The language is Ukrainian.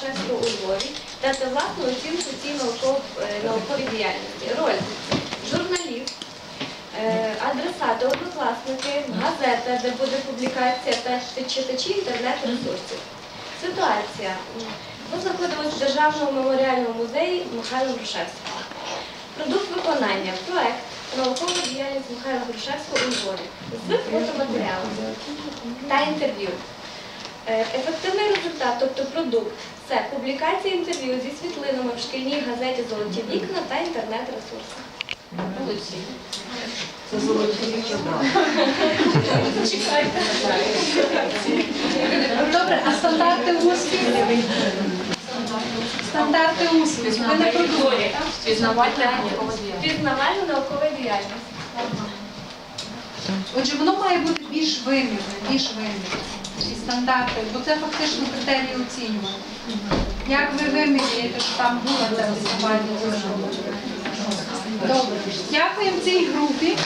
Грушевського у Львові, дати власну оцінку цій е, науковій діяльності. Роль журналіст, е, адресати, однокласники, газета, де буде публікація та читачі інтернет-ресурсів. Ситуація. Ми знаходимося в Державному меморіальному музеї Михайла Грушевського. Продукт виконання, проект, наукова діяльність Михайла Грушевського у Львові з фотоматеріалами та інтерв'ю. Е, Ефективний результат, тобто продукт, це публікація інтерв'ю зі світлинами в шкільній газеті Золоті вікна та інтернет-ресурсах. Це золоті вікна. Чекайте. Добре, а стандарти успіху? Стандарти успіху. Ви не продумали. Пізнавальна наукова діяльність. Пізнавальна наукова діяльність. Отже, воно має бути більш вимірне, більш вимірне. Ці стандарти, бо це фактично критерії оцінювання. Як ви виміряєте, що там була це тестування? Добре. Дякуємо цій групі.